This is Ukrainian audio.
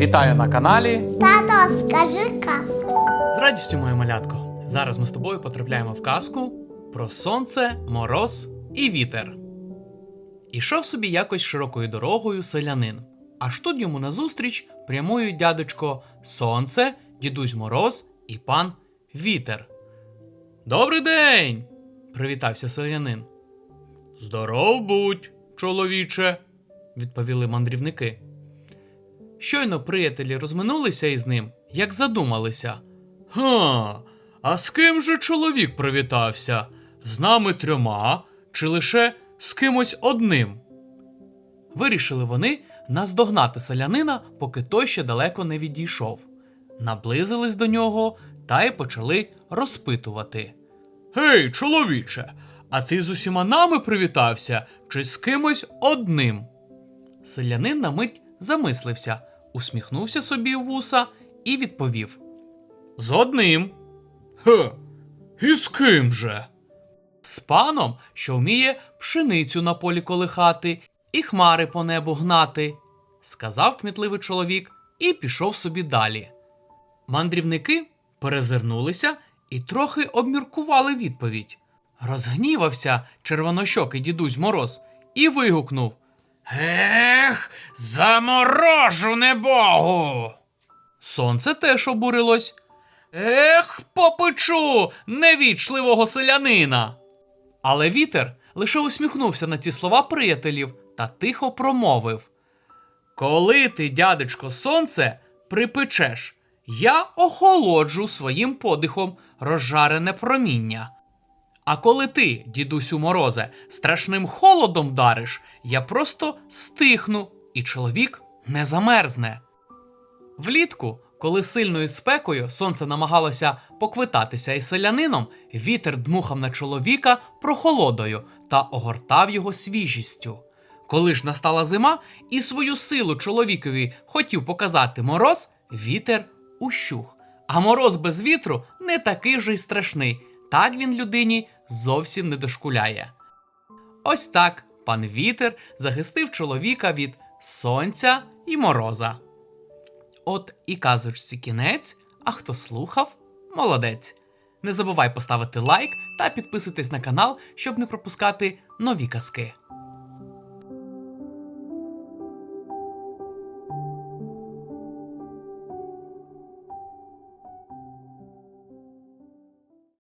Вітаю на каналі. Тато, скажи казку. З радістю, моє малятко. Зараз ми з тобою потрапляємо в казку про сонце, мороз і вітер. Ішов собі якось широкою дорогою селянин. Аж тут йому назустріч прямують дядечко Сонце, дідусь Мороз і пан Вітер. Добрий день! привітався селянин. Здоров будь, чоловіче, відповіли мандрівники. Щойно приятелі розминулися із ним, як задумалися. Га, а з ким же чоловік привітався? З нами трьома чи лише з кимось одним? Вирішили вони наздогнати селянина, поки той ще далеко не відійшов. Наблизились до нього та й почали розпитувати. Гей, чоловіче, а ти з усіма нами привітався чи з кимось одним? Селянин на мить замислився, усміхнувся собі вуса і відповів: З одним. Хе, і з ким же? З паном, що вміє пшеницю на полі колихати і хмари по небу гнати, сказав кмітливий чоловік і пішов собі далі. Мандрівники перезирнулися і трохи обміркували відповідь. Розгнівався червонощокий дідусь Мороз і вигукнув: Ех, заморожу небогу. Сонце теж обурилось. Ех, попечу невічливого селянина. Але вітер лише усміхнувся на ці слова приятелів та тихо промовив: Коли ти, дядечко, сонце, припечеш, я охолоджу своїм подихом розжарене проміння. А коли ти, дідусю морозе, страшним холодом дариш, я просто стихну, і чоловік не замерзне. Влітку, коли сильною спекою сонце намагалося поквитатися із селянином, вітер дмухав на чоловіка прохолодою та огортав його свіжістю. Коли ж настала зима і свою силу чоловікові хотів показати мороз, вітер ущух. А мороз без вітру не такий вже й страшний. Так він людині зовсім не дошкуляє. Ось так пан вітер захистив чоловіка від сонця і мороза. От і казочці кінець, а хто слухав, молодець. Не забувай поставити лайк та підписуйтесь на канал, щоб не пропускати нові казки.